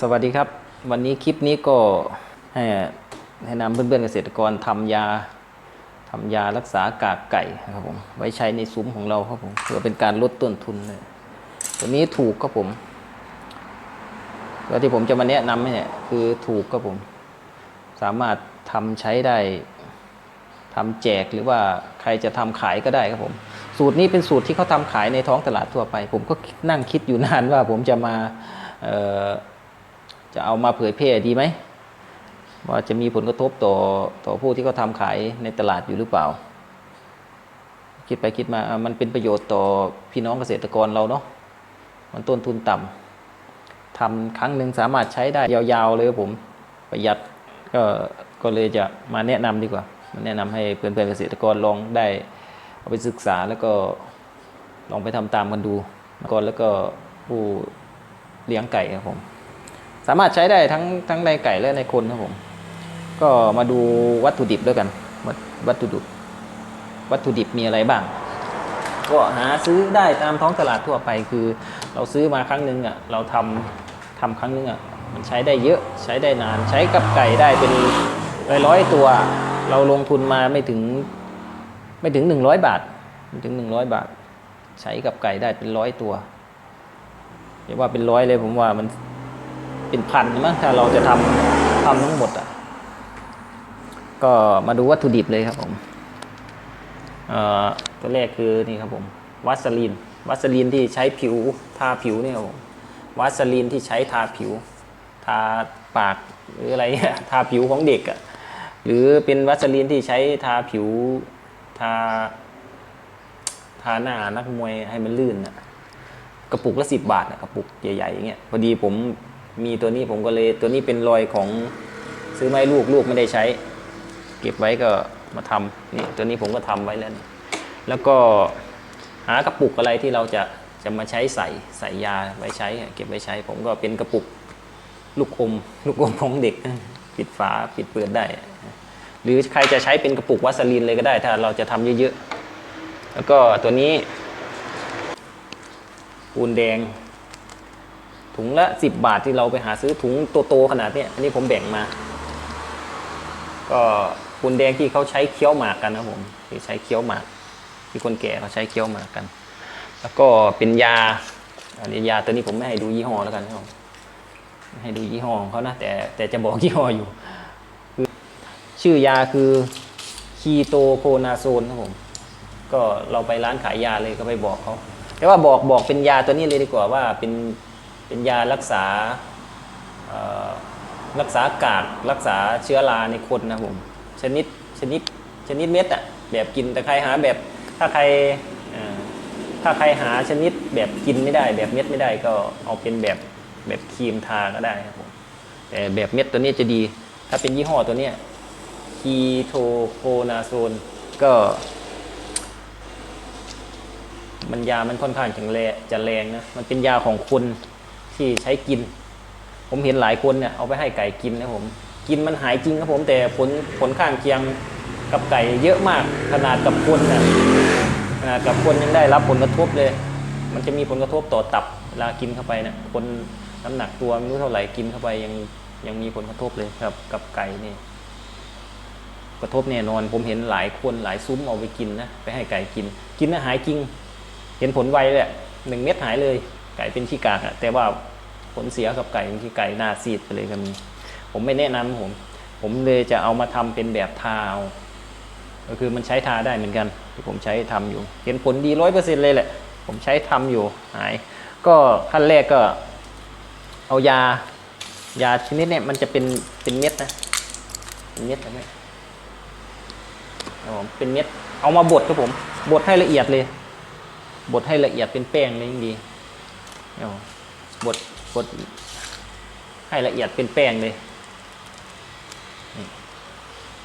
สวัสดีครับ วันนี้คลิปนี้ก็ให้ให้นำเพื่อนๆเกษตรกรทำยาทำยารักษากากไก่นะครับผมไว้ใช้ในซุ้มของเราครับผมเพื่อเป็นการลดต้นทุนเลยตัวนี้ถูกครับผมแล้วที่ผมจะมาแนะนำเนี่ยคือถูกครับผม สามารถทำใช้ได้ทำแจกหรือว่าใครจะทำขายก็ได้ครับผม สูตรนี้เป็นสูตรที่เขาทำขายในท้องตลาดทั่วไป ผมก็นั่งคิดอยู่นานว่าผมจะมาเอ่อ จะเอามาเผยแพร่ดีไหมว่าจะมีผลกระทบต่อต่อผู้ที่เขาทำขายในตลาดอยู่หรือเปล่า คิดไปคิดมามันเป็นประโยชน์ต่อพี่น้องเกษตรกรเราเนาะมันต้นทุนต่ำทำครั้งหนึ่งสามารถใช้ได้ยาวๆเลยผมประหยัดก็ก็เลยจะมาแนะนำดีกว่ามาแนะนำให้เพื่อนๆเกษตรกรลองได้เอาไปศึกษาแล้วก็ลองไปทำตามกันดูก่อนแล้วก็ผู้เลี้ยงไก่ครับผม สามารถใช้ได้ทั้งทั้งในไก่และในคนครับผม ก็มาดูวัตถุดิบด้วยกันวัตวัตถุดิบ วัตถุดิบมีอะไรบ้าง ก็หาซื้อได้ตามท้องตลาดทั่วไปคือ เราซื้อมาครั้งหนึ่งอะเราทำทำครั้งหนึงอะมันใช้ได้เยอะใช้ได้นานใช้กับไก่ได้เป็นร้อยร้อยๆตัว เราลงทุนมาไม่ถึงไม่ถึงหนึ่งร้อยบาทไม่ถึงหนึ่งร้อยบาท ใช้กับไก่ได้เป็นร้อยตัวเรียกว่าเป็นร้อยเลยผมว่ามัน เป็นพันมั้งถ้าเราจะทำทำทั้งหมดอะ ก็มาดูวัตถุดิบเลยครับผมเอ่อตัวแรกคือนี่ครับผมวัสลีนวัสลีนที่ใช้ผิวทาผิวเนี่ยครับผมวัสลีนที่ใช้ทาผิว ทาปากหรืออะไรทาผิวของเด็กอะหรือเป็นวัสลีนที่ใช้ทาผิวทาทาหน้านักมวยให้มันลื่นอะกระปุกละสิบบาทอะกระปุกใหญ่ๆอย่างเงี้ยพอดีผม มีตัวนี้ผมก็เลยตัวนี้เป็นรอยของซื้อมาลูกลูกไม่ได้ใช้ เก็บไว้ก็มาทำนี่ตัวนี้ผมก็ทำไว้แล้ว แล้วก็หากระปุกอะไรที่เราจะจะมาใช้ใส่ใส่ยาไว้ใช้ เก็บไว้ใช้ ผมก็เป็นกระปุกลูกอม ลูกอมของเด็กปิดฝาปิดเปิดได้ หรือใครจะใช้เป็นกระปุกวัสลีนเลยก็ได้ ถ้าเราจะทำเยอะๆแล้วก็ตัวนี้ปูนแดง ถุงละ 10 บาทที่เราไปหาซื้อถุงโตๆขนาดเนี้ยอันนี้ผมแบ่งมา ก็ปูนแดงที่เขาใช้เคี้ยวหมากกันนะผมที่ใช้เคี้ยวหมาก ที่คนแก่เขาใช้เคี้ยวหมากกัน แล้วก็เป็นยาอันนี้ยาตัวนี้ผมไม่ให้ดูยี่ห้อแล้วกันนะครับไม่ให้ดูยี่ห้อของเขานะแต่แต่จะบอกยี่ห้ออยู่คือชื่อยาคือคีโตโคนาโซนครับผม ก็เราไปร้านขายยาเลยก็ไปบอกเขาแต่ว่าบอกบอกเป็นยาตัวนี้เลยดีกว่าว่าเป็น เป็นยารักษารักษากากรักษาเชื้อราในคนนะผมชนิดชนิดชนิดเม็ดอะแบบกินแต่ใครหาแบบถ้าใครถ้าใครหาชนิดแบบกินไม่ได้ แบบเม็ดไม่ได้ก็เอาเป็นแบบแบบครีมทาก็ได้ครับผมแต่แบบเม็ดตัวนี้จะดี ถ้าเป็นยี่ห้อตัวเนี้ยคีโทโคนาโซนก็มันยามันค่อนข้างจะแรงจะแรงนะ มันเป็นยาของคน ที่ใช้กิน ผมเห็นหลายคนเนี่ยเอาไปให้ไก่กินนะผม กินมันหายจริงครับผมแต่ผลผลข้างเคียงกับไก่เยอะมากขนาดกับคนเนี่ยขนาดกับคนยังได้รับผลกระทบเลย มันจะมีผลกระทบต่อตับเวลากินเข้าไปเนะคนน้ำหนักตัวไม่รู้เท่าไหร่กินเข้าไปยังยังมีผลกระทบเลยครับกับไก่นี่กระทบแน่นอนผมเห็นหลายคนหลายซุ้มเอาไปกินนะไปให้ไก่กิน กินแล้วหายจริง เห็นผลไวเลยหนึ่งเม็ดหายเลย ไก่เป็นขี้กากอะแต่ว่าผลเสียกับไก่เป็นขี้ไก่หน้าซีดไปเลยก็มีผมไม่แนะนำผม ผมเลยจะเอามาทำเป็นแบบทาเอาก็คือมันใช้ทาได้เหมือนกัน ที่ผมใช้ทำอยู่ เห็นผลดีร้อยเปอร์เซ็นเลยแหละ ผมใช้ทำอยู่หาย ก็ขั้นแรกก็เอายายาชนิดเนี่ยมันจะเป็นเป็นเม็ดนะเป็นเม็ดแบบนี้ครับผมเป็นเม็ดเอามาบดครับผมบดให้ละเอียดเลยบดให้ละเอียดเป็นแป้งเลยยิ่งดี เอาบดบดให้ละเอียดเป็นแป้งเลย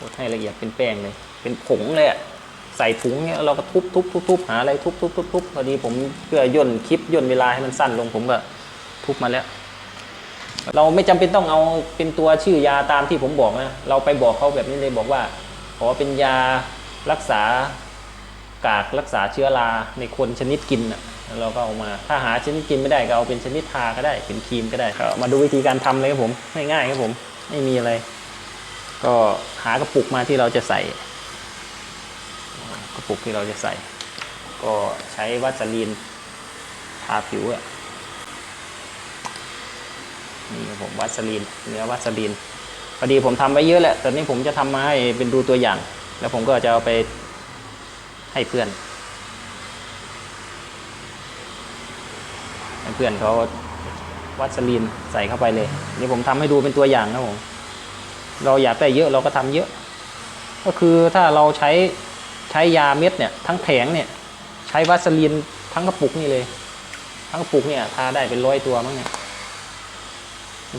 บดให้ละเอียดเป็นแป้งเลย เป็นผงเลยอะใส่ถุงเนี้ยเราก็ทุบทุบทุบทุบหาอะไรทุบทุบทุบทุบพอดีผมเพื่อย่นคลิปย่นเวลาให้มันสั้นลงผมก็ทุบมาแล้ว เราไม่จำเป็นต้องเอาเป็นตัวชื่อยาตามที่ผมบอกนะเราไปบอกเขาแบบนี้เลยบอกว่า ขอเป็นยารักษากากรักษาเชื้อราในคนชนิดกินน่ะ แล้วเราก็เอามา ถ้าหาชนิดกินไม่ได้ก็เอาเป็นชนิดทาก็ได้ เป็นครีมก็ได้ก็มาดูวิธีการทำเลยครับผม ง่ายๆครับผม ไม่มีอะไร ก็หากระปุกมาที่เราจะใส่ กระปุกที่เราจะใส่ ก็ใช้วัสลีนทาผิวอะนี่ครับผมวัสลีนเนื้อวัสลีนพอดีผมทำไว้เยอะแหละแต่นี้ผมจะทำมาให้เป็นดูตัวอย่าง แล้วผมก็จะเอาไปให้เพื่อน ให้ เพื่อนเขาวัสลีนใส่เข้าไปเลยนี่ผมทำให้ดูเป็นตัวอย่างนะผมเราอยากได้เยอะเราก็ทำเยอะ ก็คือถ้าเราใช้ใช้ยาเม็ดเนี่ยทั้งแผงเนี่ยใช้วัสลีนทั้งกระปุกนี่เลย ทั้งกระปุกเนี่ยทาได้เป็นร้อยตัวมั้งเนี่ย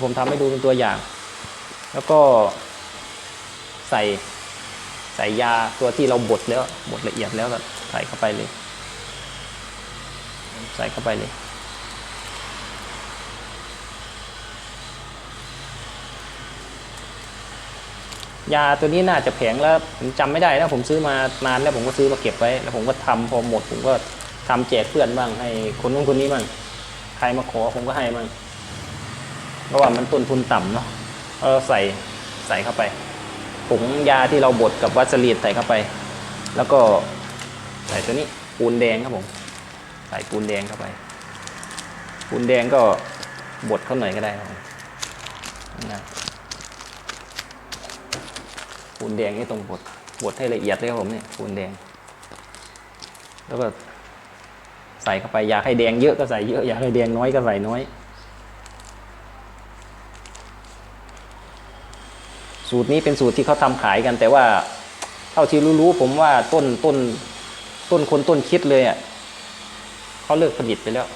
ผมทำให้ดูเป็นตัวอย่าง แล้วก็ใส่ใส่ยาตัวที่เราบดแล้วบดละเอียดแล้วก็ใส่เข้าไปเลย ใส่เข้าไปเลย ยาตัวนี้น่าจะแพงแล้วผมจำไม่ได้แล้วผมซื้อมานานแล้วผมก็ซื้อมาเก็บไว้ แล้วผมก็ทำพอหมดผมก็ทำแจกเพื่อนบ้างให้คนนู้นคนนี้บ้างใครมาขอผมก็ให้บ้างเพราะว่ามันต้นทุนต่ำเนาะเราใส่ใส่เข้าไปผงยาที่เราบดกับวัสลีนใส่เข้าไป แล้วก็ใส่ตัวนี้ปูนแดงครับผม ใส่ปูนแดงเข้าไป ปูนแดงก็บดเข้าหน่อยก็ได้ครับนะ ปูนแดงนี่ตรงบดบดให้ละเอียดเลยครับผมเนี่ยปูนแดง แล้วก็ใส่เข้าไปอยากให้แดงเยอะก็ใส่เยอะอยากให้แดงน้อยก็ใส่น้อย สูตรนี้เป็นสูตรที่เขาทำขายกัน แต่ว่าเท่าที่รู้ๆผมว่าต้นต้นต้นคนต้นคิดเลยอะเขาเลิกผลิตไปแล้ว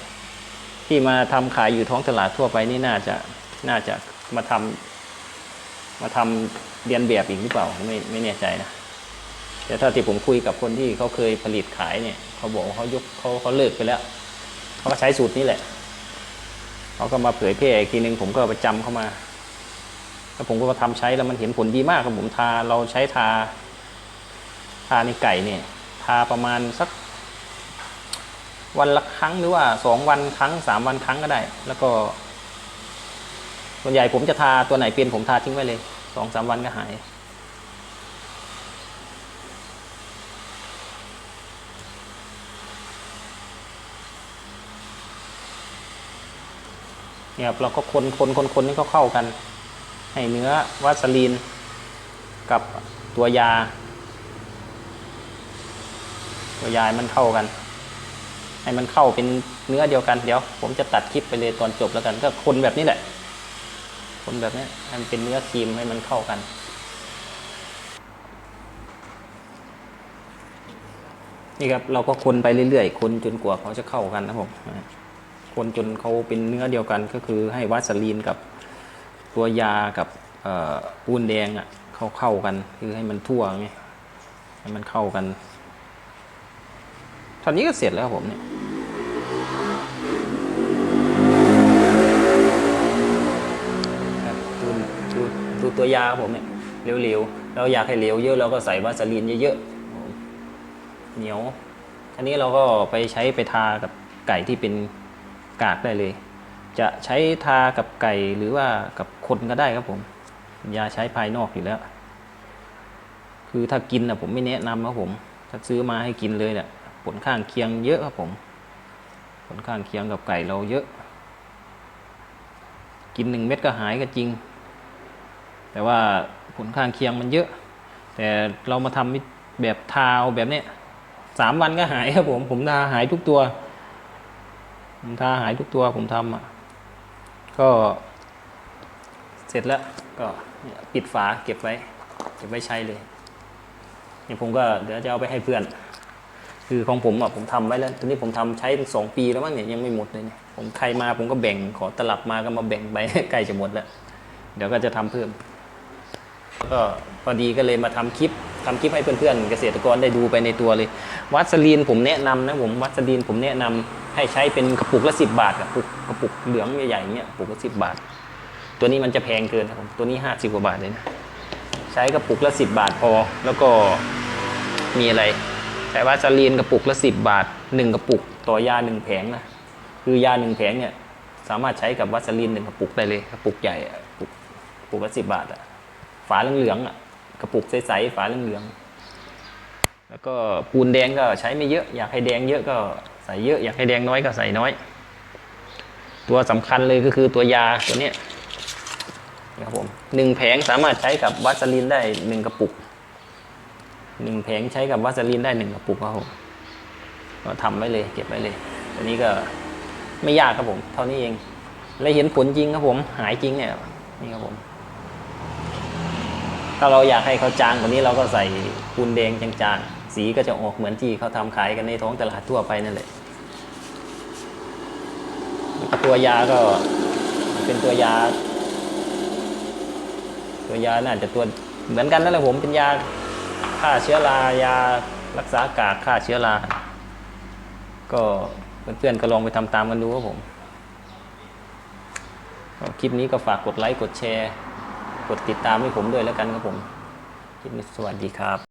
ที่มาทำขายอยู่ท้องตลาดทั่วไปนี่น่าจะน่าจะมาทำ มาทำเรียนแบบอีกหรือเปล่าไม่ไม่แน่ใจนะแต่ถ้าที่ผมคุยกับคนที่เขาเคยผลิตขายเนี่ยเขาบอกว่าเขายกเขาเขาเลิกไปแล้วเขาก็ใช้สูตรนี้แหละเขาก็มาเผยแพร่อีกทีนึงผมก็ไปจำเข้ามาแล้วผมก็มาทำใช้แล้วมันเห็นผลดีมากครับผมทาเราใช้ทา ทาในไก่เนี่ยทาประมาณสัก วันละครั้งหรือว่าสองวันครั้งสามวันครั้งก็ได้ แล้วก็ ส่วนใหญ่ผมจะทาตัวไหนเป็นผมทาทิ้งไว้เลยสองสามวันก็หาย เนี่ยครับเราก็คนคนคนคนนี่ก็เข้ากัน ให้เนื้อวัสลีน กับตัวยา ตัวยามันเข้ากัน ให้มันเข้าเป็นเนื้อเดียวกันเดี๋ยว ผมจะตัดคลิปไปเลยตอนจบแล้วกัน ก็คนแบบนี้แหละ คนแบบนี้ให้มันเป็นเนื้อครีมให้มันเข้ากัน นี่ครับเราก็คนไปเรื่อยๆ คนจนกว่าเขาจะเข้ากันนะผมคนจนเขาเป็นเนื้อเดียวกันก็คือให้วัสลีนกับตัวยากับอ่อปูนแดงอะเข้าเข้ากัน คือให้มันทั่วไงให้มันเข้ากันตอนนี้ก็เสร็จแล้วผมเนี่ย ครับดู ดูตัวยาครับผมเนี่ยเหลวๆเราอยากให้เหลวเยอะเราก็ใส่วาสลีนเยอะๆเหนียวอันนี้เราก็ไปใช้ไปทากับไก่ที่เป็นกากได้เลย จะใช้ทากับไก่หรือว่ากับคนก็ได้ครับผม ยาใช้ภายนอกอยู่แล้ว คือถ้ากินนะผมไม่แนะนำครับผม ถ้าซื้อมาให้กินเลยเนี่ยผลข้างเคียงเยอะครับผม ผลข้างเคียงกับไก่เราเยอะ กินหนึ่งเม็ดก็หายก็จริง แต่ว่าผลข้างเคียงมันเยอะ แต่เรามาทำแบบทาวแบบเนี้ยสามวันก็หายครับผม ผมทาหายทุกตัว ผมทาหายทุกตัวผมทำอะ ก็เสร็จแล้วก็ปิดฝาเก็บไว้ เก็บไว้ใช้เลยนี่ผมก็เดี๋ยวจะเอาไปให้เพื่อน คือของผมอะผมทำไว้แล้วตอนนี้ผมทำใช้สองปีแล้วมั้งเนี่ยยังไม่หมดเลยเนี่ยผมใครมาผมก็แบ่งขอตลับมาก็มาแบ่งไปใกล้จะหมดแล้ว เดี๋ยวก็จะทำเพิ่ม ก็พอดีก็เลยมาทำคลิปทำคลิปให้เพื่อนๆเกษตรกรได้ดูไปในตัวเลย วัสลีนผมแนะนำนะผมวัสลีนผมแนะนำให้ใช้เป็นกระปุกละสิบบาทกระปุกกระปุกเหลืองใหญ่ๆเงี้ยกระปุกละสิบบาท ตัวนี้มันจะแพงเกินครับผมตัวนี้ห้าสิบกว่าบาทเลยนะใช้กระปุกละสิบบาทพอแล้วก็มีอะไรใช้วัสลีนกระปุกละสิบบาทหนึ่งกระปุกต่อยาหนึ่งแผงนะคือยาหนึ่งแผงเนี่ยสามารถใช้กับวัสลินหนึ่งกระปุกได้เลยกระปุกใหญ่กระปุกกระปุกละสิบบาทอะ ฝาเหลืองๆอะกระปุกใสๆฝาเหลืองๆแล้วก็ปูนแดงก็ใช้ไม่เยอะ อยากให้แดงเยอะก็ใส่เยอะ อยากให้แดงน้อยก็ใส่น้อย ตัวสำคัญเลยก็คือตัวยาตัวเนี้ยนะครับผมหนึ่งแผงสามารถใช้กับวัสลินได้หนึ่งกระปุกหนึ่งแผงใช้กับวัสลินได้หนึ่งกระปุกครับผมก็ทำไว้เลยเก็บไว้เลยตัวนี้ก็ไม่ยากครับผม เท่านี้เอง และเห็นผลจริงครับผม หายจริงเนี่ยนี่ครับผม ถ้าเราอยากให้เขาจางกว่านี้เราก็ใส่ปูนแดงจางๆ สีก็จะออกเหมือนที่เขาทำขายกันในท้องตลาดทั่วไปนั่นแหละตัวยาก็เป็นตัวยา ตัวยาน่าจะตัวเหมือนกันนั่นแหละผมเป็นยาฆ่าเชื้อรายารักษากากฆ่าเชื้อราก็เพื่อนๆก็ลองไปทำตามกันดูครับผมคลิปนี้ก็ฝากกดไลค์กดแชร์ กดติดตามให้ผมด้วยแล้วกันครับผมคลิปนี้สวัสดีครับ